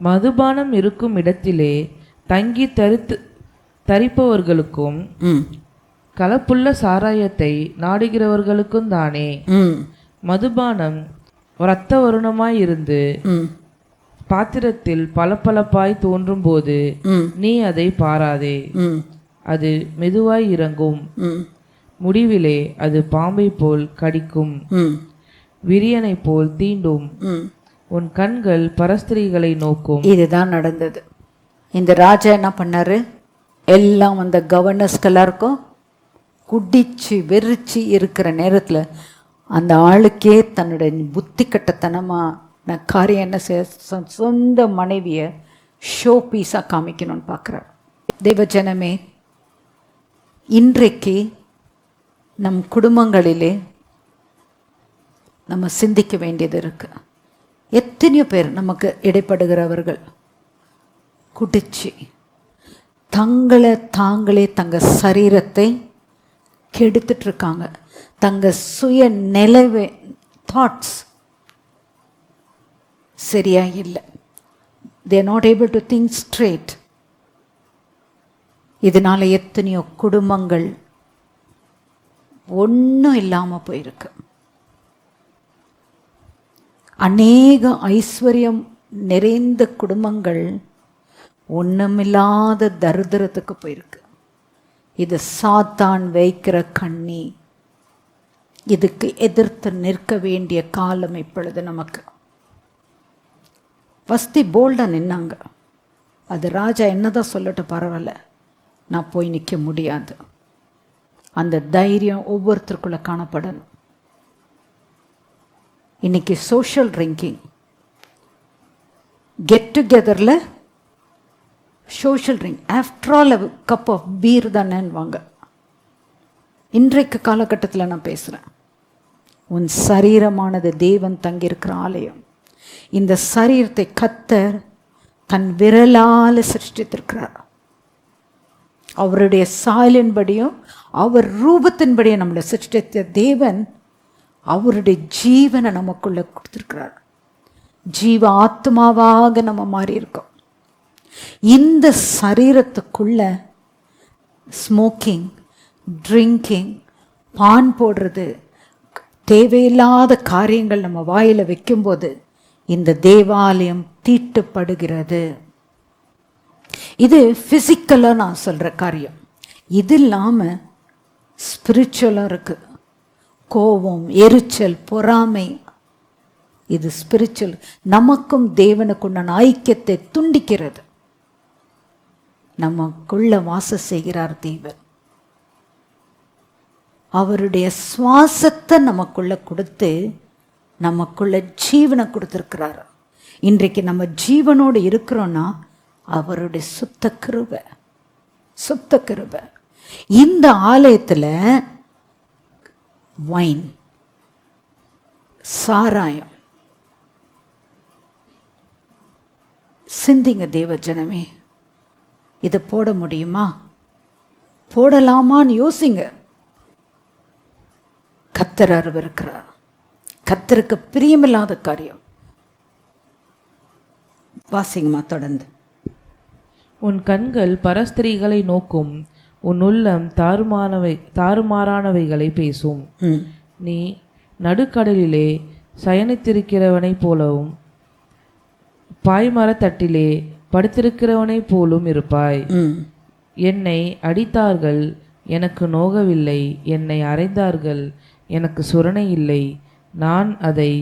மதுபானம் இருக்கும் இடத்திலே தங்கி தரித்து தரிப்பவர்களுக்கும் கலப்புள்ள சாராயத்தை நாடுகிறவர்களுக்கும் தானே. மதுபானம் இரத்த வருணமாய் இருந்து பாத்திரத்தில் பளபளப்பாய் தோன்றும்போது ம். நீ அதை பாராதே. அது மெதுவாய் இறங்கும். முடிவிலே அது பாம்பை போல் கடிக்கும். ம். விரியனைப் போல் தீண்டும். உன் கண்கள் பரஸ்திரீகளை நோக்கும். இதுதான் நடந்தது. இந்த ராஜா என்ன பண்ணாரு? எல்லாம் அந்த கவர்னர்ஸ்க்கு எல்லாருக்கும் குடிச்சு வெறிச்சு இருக்கிற நேரத்தில் அந்த ஆளுக்கே தன்னுடைய புத்தி கட்டத்தனமான காரியம் என்ன செய்ய சொந்த மனைவியை ஷோ பீஸாக காமிக்கணும்னு பார்க்குறார் தெய்வஜனமே இன்றைக்கு நம் குடும்பங்களிலே நம்ம சிந்திக்க வேண்டியது இருக்குது எத்தனையோ பேர் நமக்கு இடைப்படுகிறவர்கள். குடிச்சு தங்களை தாங்களே தங்க சரீரத்தை கெடுத்துட்ருக்காங்க. தங்க சுய நிலவே தாட்ஸ் சரியாக இல்லை. They not able to think straight இதனால் எத்தனையோ குடும்பங்கள் ஒன்றும் இல்லாமல் போயிருக்கு. அநேக ஐஸ்வர்யம் நிறைந்த குடும்பங்கள் ஒன்றுமில்லாத தரித்திரத்துக்கு போயிருக்கு. இது சாத்தான் வைக்கிற கண்ணி. இதுக்கு எதிர்த்து நிற்க வேண்டிய காலம் இப்பொழுது நமக்கு. வஸ்தி போல்டாக நின்னாங்க. அது ராஜா என்னதான் சொல்லட்டும் பரவாயில்ல. நான் போய் நிற்க முடியாது. அந்த தைரியம் ஒவ்வொருத்தருக்குள்ளே காணப்படணும். இன்னைக்கு social drinking get டுகெதரில் social drink after all cup of beer தானேன்வாங்க இன்றைக்கு காலகட்டத்தில் நான் பேசுகிறேன் உன் சரீரமானது தேவன் தங்கியிருக்கிற ஆலயம். இந்த சரீரத்தை கத்தர் தன் விரலால் சிருஷ்டித்திருக்கிறார். அவருடைய சாயலின்படியும் அவர் ரூபத்தின்படியும் நம்மளை சிருஷ்டித்த தேவன் அவருடைய ஜீவனை நமக்குள்ள கொடுத்துருக்கிறார். ஜீவ ஆத்மாவாக நம்ம மாறி இருக்கோம் இந்த சரீரத்துக்குள்ள ஸ்மோக்கிங் ட்ரிங்கிங் பான் போடுறது தேவையில்லாத காரியங்கள் நம்ம வாயில் வைக்கும்போது இந்த தேவாலயம் தீட்டுப்படுகிறது. இது ஃபிசிக்கலாக நான் சொல்கிற காரியம். இது இல்லாமல் ஸ்பிரிச்சுவலாக இருக்குது கோபம் எரிச்சல் பொறாமை. இது ஸ்பிரிச்சுவல் நமக்கும் தேவனுக்குண்டான ஐக்கியத்தை துண்டிக்கிறது. நமக்குள்ள வாசம் செய்கிறார் தேவன். அவருடைய சுவாசத்தை நமக்குள்ள கொடுத்து நமக்குள்ள ஜீவனை கொடுத்துருக்கிறார். இன்றைக்கு நம்ம ஜீவனோடு இருக்கிறோன்னா அவருடைய சுத்த கிருபை சுத்த கிருபை இந்த ஆலயத்தில் வைன் சாராயம் சிந்திங்க தேவ ஜனமே இதை போட முடியுமா? போடலாமான்னு யோசிங்க. கத்தர் இருக்கிறார் கத்தருக்கு பிரியமில்லாத காரியம். வாசிங்கம்மா தொடர்ந்து. உன் கண்கள் பரஸ்திரீகளை நோக்கும். உன் உள்ளம் தாறுமானவை தாறுமாறானவைகளை பேசும். நீ நடுக்கடலிலே சயனித்திருக்கிறவனைப் போலவும் பாய்மரத்தட்டிலே படுத்திருக்கிறவனைப் போலும் இருப்பாய். என்னை அடித்தார்கள் எனக்கு நோகவில்லை. என்னை அறைந்தார்கள் எனக்கு சுரணை இல்லை. நான் அதை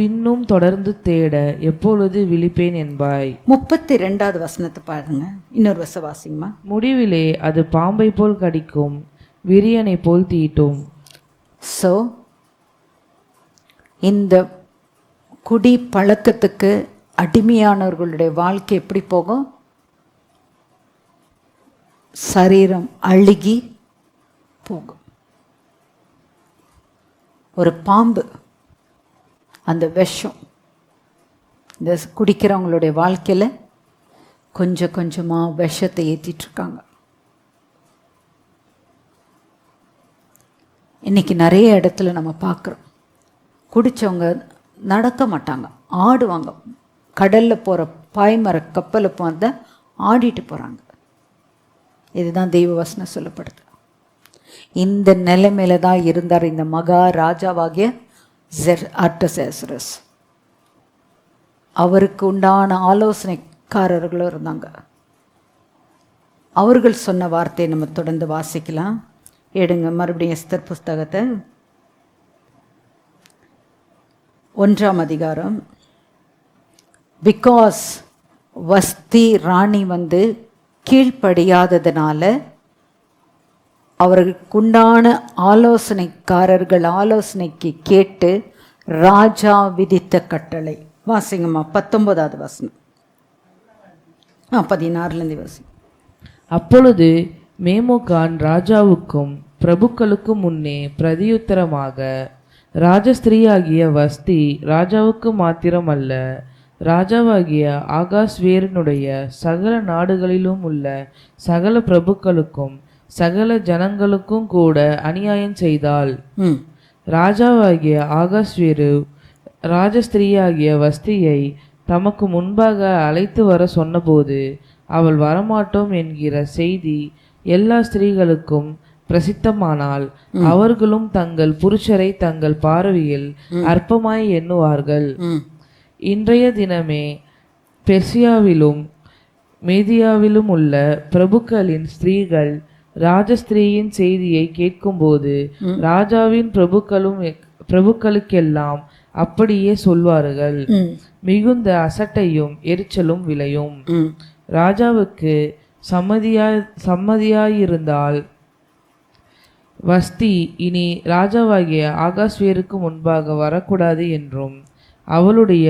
பின்னும் தொடர்ந்து தேட எப்பொழுது விழிப்பேன் என்பாய். முப்பத்தி ரெண்டாவது வசனத்தை பாருங்க. இன்னொரு வச வாசிங்கம்மா. முடிவிலே அது பாம்பை போல் கடிக்கும் விரியனை போல் தீட்டும். ஸோ இந்த குடி பழக்கத்துக்கு அடிமையானவர்களுடைய வாழ்க்கை எப்படி போகும்? சரீரம் அழுகி போகும். ஒரு பாம்பு அந்த விஷம் இந்த குடிக்கிறவங்களுடைய வாழ்க்கையில் கொஞ்சம் கொஞ்சமாக விஷத்தை ஏற்றிட்டுருக்காங்க இன்றைக்கி நிறைய இடத்துல நம்ம பார்க்குறோம். குடித்தவங்க நடக்க மாட்டாங்க ஆடுவாங்க. கடலில் போகிற பாய்மர கப்பலை போந்த ஆடிட்டு போகிறாங்க இதுதான் தெய்வ வசனம் சொல்லப்படுது. இந்த நிலைமையில தான் இருந்தார் இந்த மகா ராஜாவாகிய ஜெர் ஆர்டசேசரஸ் அவருக்கு உண்டான ஆலோசனைக்காரர்களும் இருந்தாங்க. அவர்கள் சொன்ன வார்த்தையை நம்ம தொடர்ந்து வாசிக்கலாம். எடுங்க மறுபடியும் எஸ்தர் புஸ்தகத்தை. ஒன்றாம் அதிகாரம். பிகாஸ் வஸ்தி ராணி வந்து கீழ்ப்படியாததுனால அவர்களுக்குண்டான ஆலோசனைக்காரர்கள் ஆலோசனைக்கு கேட்டு ராஜா விதித்த கட்டளை. வாசிங்கம்மா பத்தொன்பதாவது வசனம். ஆ பதினாறுலேருந்து வாசி அப்பொழுது மேமுகான் ராஜாவுக்கும் பிரபுக்களுக்கும் முன்னே பிரதியுத்தரமாக ராஜஸ்திரீயாகிய வஸ்தி ராஜாவுக்கு மாத்திரமல்ல ராஜாவாகிய ஆகாஸ்வேரனுடைய சகல நாடுகளிலும் உள்ள சகல பிரபுக்களுக்கும் சகல ஜனங்களுக்கும் கூட அநியாயம் செய்தாள். ராஜாவாகிய ஆகாஸ்வேரு ராஜஸ்திரீயாகிய வஸ்தியை தமக்கு முன்பாக அழைத்து வர சொன்னபோது அவள் வரமாட்டோம் என்கிற செய்தி எல்லா ஸ்திரீகளுக்கும் பிரசித்தமானால் அவர்களும் தங்கள் புருஷரை தங்கள் பார்வையில் அற்பமாய் எண்ணுவார்கள். இன்றைய தினமே பெர்சியாவிலும் மேதியாவிலும் உள்ள பிரபுக்களின் ஸ்திரீகள் ராஜஸ்திரீயின் செய்தியை கேட்கும்போது ராஜாவின் பிரபுக்களும் பிரபுக்களுக்கெல்லாம் அப்படியே சொல்வார்கள். மிகுந்த அசட்டையும் எரிச்சலும் விளையும். ராஜாவுக்கு சம்மதியா சம்மதியாயிருந்தால் வஸ்தி இனி ராஜாவாகிய ஆகாஸ்வேருக்கு முன்பாக வரக்கூடாது என்றும் அவளுடைய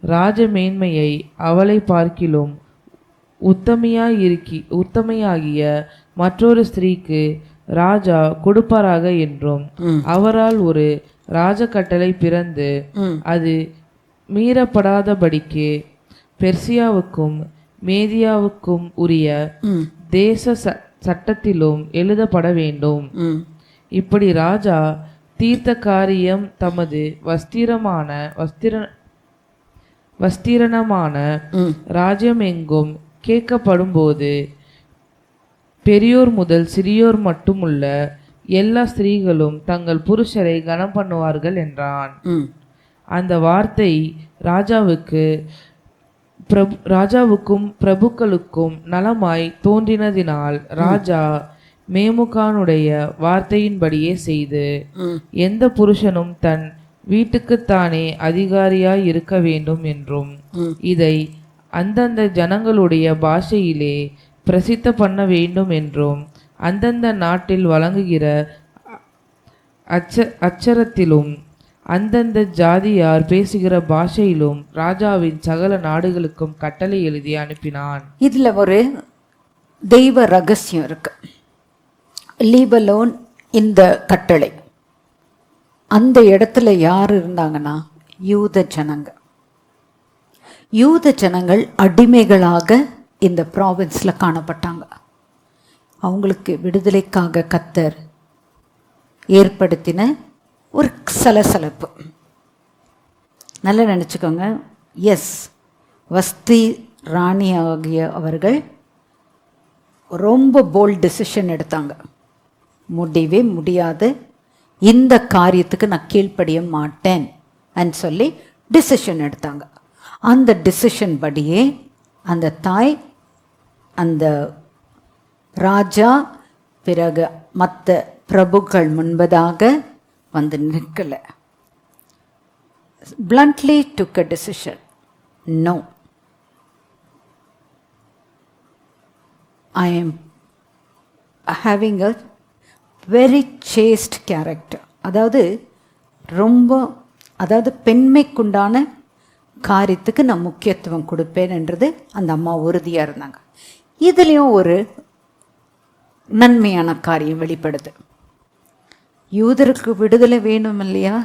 ராஜ மேன்மையை அவளை பார்க்கிலும் உத்தமையாயிருக்கி உத்தமையாகிய மற்றொரு ஸ்திரீக்கு ராஜா கொடுப்பாராக என்றும். அவரால் ஒரு ராஜ கட்டளை பிறந்து அது மீறப்படாதபடிக்கு பெர்சியாவுக்கும் மேதியாவுக்கும் உரிய தேச சட்டத்திலும் எழுதப்பட வேண்டும். இப்படி ராஜா தீர்த்த காரியம் தமது வஸ்திரமான வஸ்திர வஸ்திரணமான ராஜ்யம் எங்கும் கேட்கப்படும்போது பெரியோர் முதல் சிறியோர் மட்டுமுள்ள எல்லா ஸ்திரீகளும் தங்கள் புருஷரை கனம் பண்ணுவார்கள் என்றான். அந்த வார்த்தை ராஜாவுக்கு பிரபு ராஜாவுக்கும் பிரபுக்களுக்கும் நலமாய் தோன்றினதினால் ராஜா மேமுகானுடைய வார்த்தையின்படியே செய்து எந்த புருஷனும் தன் வீட்டுக்குத்தானே அதிகாரியாய் இருக்க வேண்டும் என்றும். இதை அந்தந்த ஜனங்களுடைய பாஷையிலே பிரசித்த பண்ண வேண்டும் என்றும் அந்தந்த நாட்டில் வழங்குகிற அச்ச அச்சரத்திலும் அந்தந்த ஜாதியார் பேசுகிற பாஷையிலும் ராஜாவின் சகல நாடுகளுக்கும் கட்டளை எழுதி அனுப்பினான். இதில் ஒரு தெய்வ ரகசியம் இருக்கு. லீபலோன் இந்த கட்டளை. அந்த இடத்துல யார் இருந்தாங்கன்னா யூத ஜனங்க. யூத ஜனங்கள் அடிமைகளாக இந்த ப்ராவின்ஸில் காணப்பட்டாங்க. அவங்களுக்கு விடுதலைக்காக கத்தர் ஏற்படுத்தின ஒரு சலசலப்பு. நல்லா நினச்சிக்கோங்க. எஸ் வஸ்தி ராணி ஆகிய அவர்கள் ரொம்ப போல்ட் டெசிஷன் எடுத்தாங்க. முடியவே முடியாது. இந்த காரியத்துக்கு நான் கீழ்ப்படிய மாட்டேன் ன்னு சொல்லி டிசிஷன் எடுத்தாங்க. அந்த டிசிஷன் படியே அந்த தாய் அந்த ராஜா பிறகு மற்ற பிரபுக்கள் முன்பதாக வந்து நிற்கலை. Bluntly took a decision no I am having a very chaste character அதாவது ரொம்ப அதாவது பெண்மைக்குண்டான காரியத்துக்கு நான் முக்கியத்துவம் கொடுப்பேன்ன்றது அந்த அம்மா உறுதியாக இருந்தாங்க. இதுலேயும் ஒரு நன்மையான காரியம் வெளிப்படுது. யூதருக்கு விடுதலை வேணும் இல்லையா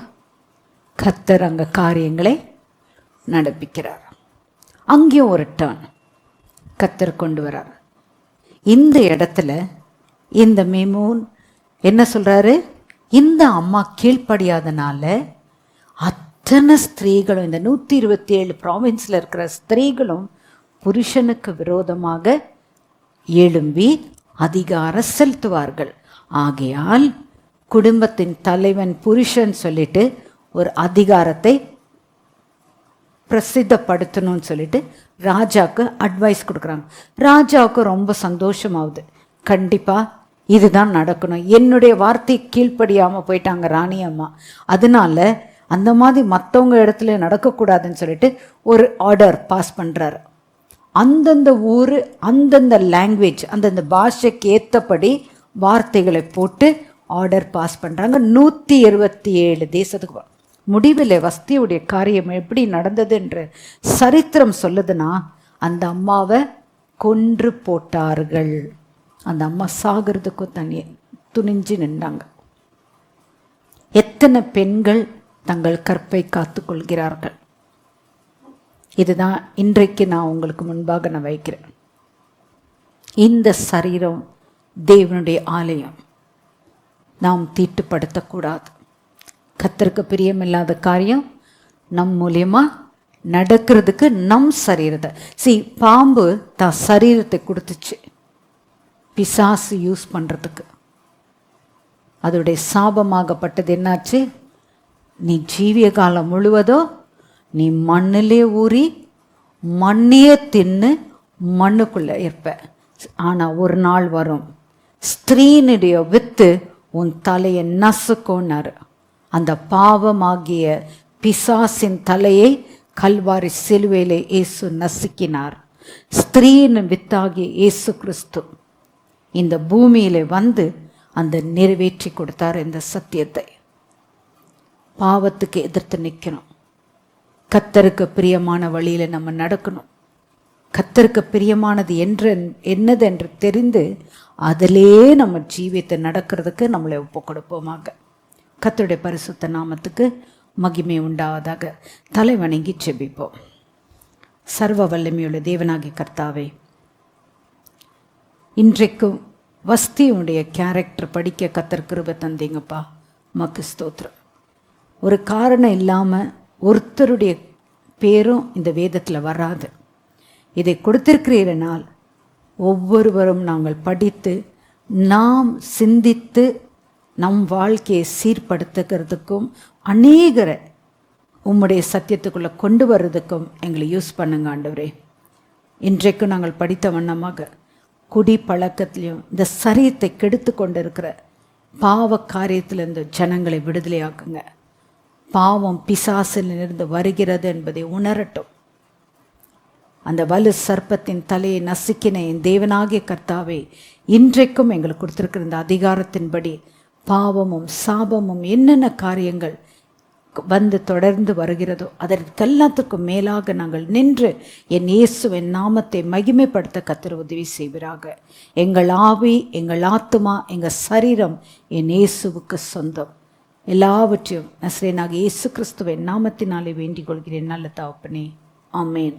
கத்தர் அங்கே காரியங்களை நடப்பிக்கிறார். அங்கேயும் ஒரு டேர்ன் கத்தர் கொண்டு வரார். இந்த இடத்துல இந்த மீமூன் என்ன சொல்றாரு? இந்த அம்மா கீழ்ப்படியாதனால அத்தனை ஸ்திரீகளும் இந்த நூற்றி இருபத்தி ஏழு ப்ராவின்ஸில் இருக்கிற ஸ்திரீகளும் புருஷனுக்கு விரோதமாக எழும்பி அதிகாரம் செலுத்துவார்கள். ஆகையால் குடும்பத்தின் தலைவன் புருஷன் சொல்லிட்டு ஒரு அதிகாரத்தை பிரசித்தப்படுத்தணும்னு சொல்லிட்டு ராஜாவுக்கு அட்வைஸ் கொடுக்குறாங்க. ராஜாவுக்கு ரொம்ப சந்தோஷமாகுது. கண்டிப்பாக இதுதான் நடக்கணும். என்னுடைய வார்த்தை கீழ்ப்படியாமல் போயிட்டாங்க ராணி அம்மா. அதனால அந்த மாதிரி மற்றவங்க இடத்துல நடக்கக்கூடாதுன்னு சொல்லிட்டு ஒரு ஆர்டர் பாஸ் பண்ணுறாரு அந்தந்த ஊர் அந்தந்த லாங்குவேஜ் அந்தந்த பாஷைக்கு ஏற்றபடி வார்த்தைகளை போட்டு ஆர்டர் பாஸ் பண்ணுறாங்க நூற்றி இருபத்தி ஏழு தேசத்துக்கு முடிவில் வஸ்தியுடைய காரியம் எப்படி நடந்தது என்று சரித்திரம் சொல்லுதுன்னா அந்த அம்மாவை கொன்று போட்டார்கள். அந்த அம்மா சாகிறதுக்கும் தனி துணிஞ்சு நின்றாங்க. எத்தனை பெண்கள் தங்கள் கற்பை காத்துக்கொள்கிறார்கள் இதுதான் இன்றைக்கு நான் உங்களுக்கு முன்பாக நான் வைக்கிறேன். இந்த சரீரம் தேவனுடைய ஆலயம். நாம் தீட்டுப்படுத்தக்கூடாது. கத்திற்கு பிரியமில்லாத காரியம் நம் மூலியமாக நடக்கிறதுக்கு நம் சரீரத்தை. சி பாம்பு தான் சரீரத்தை கொடுத்துச்சு. பிசாசு யூஸ் பண்ணுறதுக்கு அதோடைய சாபமாகப்பட்டது என்னாச்சு? நீ ஜீவிய காலம் முழுவதோ நீ மண்ணிலே ஊறி மண்ணையே தின்னு மண்ணுக்குள்ளே இருப்ப ஆனால் ஒரு நாள் வரும். ஸ்திரீனுடைய வித்து உன் தலையை நசுக்கும்னாரு. அந்த பாவமாகிய பிசாசின் தலையை கல்வாரி சிலுவையிலே இயேசு நசுக்கினார். ஸ்திரீனு வித்தாகிய இயேசு கிறிஸ்து இந்த பூமியிலே வந்து அந்த நிறைவேற்றி கொடுத்தார் இந்த சத்தியத்தை. பாவத்துக்கு எதிர்த்து நிற்கணும் கத்தருக்கு பிரியமான வழியில் நம்ம நடக்கணும். கத்தருக்கு பிரியமானது என்று என்னது என்று தெரிந்து அதிலே நம்ம ஜீவியத்தை நடக்கிறதுக்கு நம்மளை ஒப்பு கொடுப்போமாக கத்தருடைய பரிசுத்த நாமத்துக்கு மகிமை உண்டாவதாக தலை வணங்கி செபிப்போம். சர்வ வல்லமையுள்ள தேவனாகி கர்த்தாவே இன்றைக்கும் வஸ்தியுடைய கேரக்டர் படிக்க கத்தர் கிருப தந்தீங்கப்பா. மக்கு ஸ்தோத்திரம். ஒரு காரணம் இல்லாமல் ஒருத்தருடைய பேரும் இந்த வேதத்தில் வராது. இதை கொடுத்திருக்கிறீரனால் ஒவ்வொருவரும் நாங்கள் படித்து நாம் சிந்தித்து நம் வாழ்க்கையை சீர்படுத்துகிறதுக்கும் அநேகரை உம்முடைய சத்தியத்துக்குள்ளே கொண்டு வர்றதுக்கும் எங்களை யூஸ் பண்ணுங்க ஆண்டவரே. இன்றைக்கும் நாங்கள் படித்த வண்ணமாக குடி பழக்கத்திலையும் இந்த சரீரத்தை கெடுத்து கொண்டு இருக்கிற பாவ காரியத்திலிருந்து ஜனங்களை விடுதலையாக்குங்க. பாவம் பிசாசிலிருந்து வருகிறது என்பதை உணரட்டும். அந்த வலு சர்ப்பத்தின் தலையை நசுக்கின என் தேவனாகிய கர்த்தாவே இன்றைக்கும் எங்களுக்கு கொடுத்துருக்கிற இந்த அதிகாரத்தின்படி பாவமும் சாபமும் என்னென்ன காரியங்கள் வந்து தொடர்ந்து வருகிறதோ அதற்கெல்லாத்துக்கும் மேலாக நாங்கள் நின்று என் இயேசுவின் நாமத்தை மகிமைப்படுத்த கத்திர உதவி செய்வராக. எங்கள் ஆவி எங்கள் ஆத்துமா எங்கள் சரீரம் என் இயேசுவுக்கு சொந்தம். எல்லாவற்றையும் நஸ்ரேனாக இயேசு கிறிஸ்துவின் நாமத்தினாலே வேண்டிக் கொள்கிறேன். நல்ல தாப்பனே ஆமேன்.